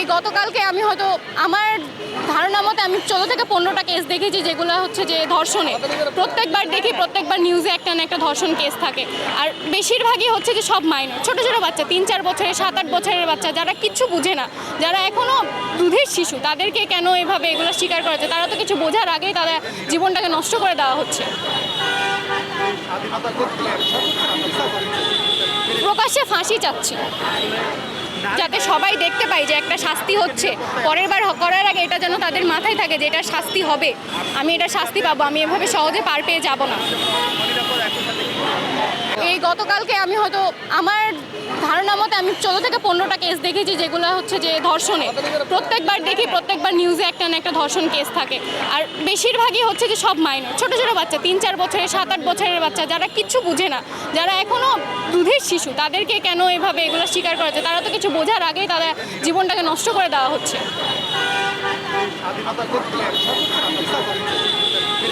এই গতকালকে আমি হয়তো আমার ধারণা মতে আমি চোদ্দ থেকে পনেরোটা কেস দেখেছি যেগুলো হচ্ছে যে ধর্ষণে প্রত্যেকবার দেখি, প্রত্যেকবার নিউজে একটা না একটা ধর্ষণ কেস থাকে। আর বেশিরভাগই হচ্ছে যে সব মাইনর ছোট ছোট বাচ্চা, তিন, চার বছরের, সাত, আট বছরের বাচ্চা, যারা কিচ্ছু বুঝে না, যারা এখনও দুধের শিশু, তাদেরকে কেন এভাবে এগুলো স্বীকার করা তারা তো কিছু বোঝার আগেই তাদের জীবনটাকে নষ্ট করে দেওয়া হচ্ছে। প্রকাশ্যে ফাঁসি চাচ্ছি। যাতে সবাই দেখতে পাই যে একটা শাস্তি হচ্ছে। পরের বার করার আগে এটা যেন তাদের মাথায় থাকে যে এটা শাস্তি হবে। আমি এটা শাস্তি পাবো, আমি এভাবে সহজে পার পেয়ে যাব না। গতকালকে আমি হয়তো আমার ধারণা মতে আমি চোদ্দ থেকে পনেরোটা কেস দেখেছি যেগুলো হচ্ছে যে ধর্ষণে। প্রত্যেকবার দেখি, প্রত্যেকবার নিউজে একটা না একটা ধর্ষণ কেস থাকে। আর বেশিরভাগই হচ্ছে যে সব মাইনর ছোট ছোট বাচ্চা, তিন, চার বছরের, সাত, আট বছরের বাচ্চা, যারা কিচ্ছু বুঝে না, যারা এখনও দুধের শিশু, তাদেরকে কেন এভাবে এগুলো স্বীকার করা হচ্ছে? তারা তো কিছু বোঝার আগেই তারা জীবনটাকে নষ্ট করে দেওয়া হচ্ছে।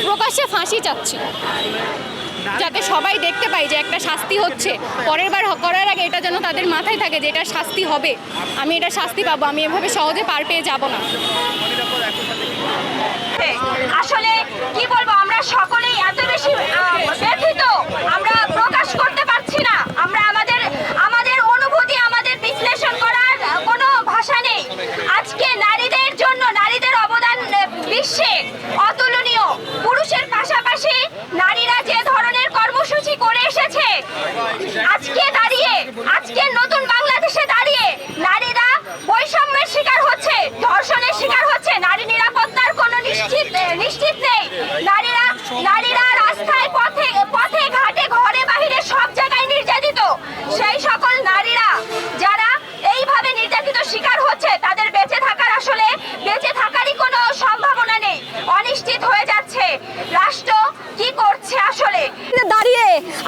প্রকাশ্যে ফাঁসি চাচ্ছি। যাতে সবাই দেখতে পাই যে একটা শাস্তি হচ্ছে। পরের বার করার আগে এটা যেন তাদের মাথায় থাকে যে এটা শাস্তি হবে। আমি এটা শাস্তি পাবো, আমি এভাবে সহজে পার পেয়ে যাব না। আজকে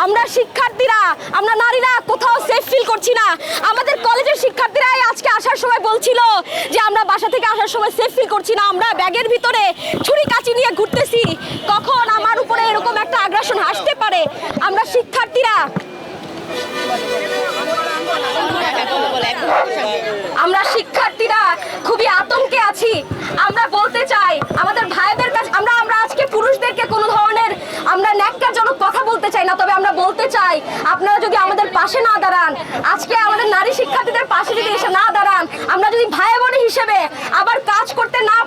আমরা শিক্ষার্থীরা, আমরা নারীরা কোথাও সেফ ফিল করছি না। আমাদের কলেজের শিক্ষার্থীরা আজকে আসার সময় বলছিল যে, আমরা বাসা থেকে আসার সময় সেফ ফিল করছি না। আমরা ব্যাগের ভিতরে ছুরি কাচি আজকে আমাদের নারী শিক্ষার্থীদের পাশে যদি এসে না দাঁড়ান, আমরা যদি ভাই বোন হিসেবে আবার কাজ করতে না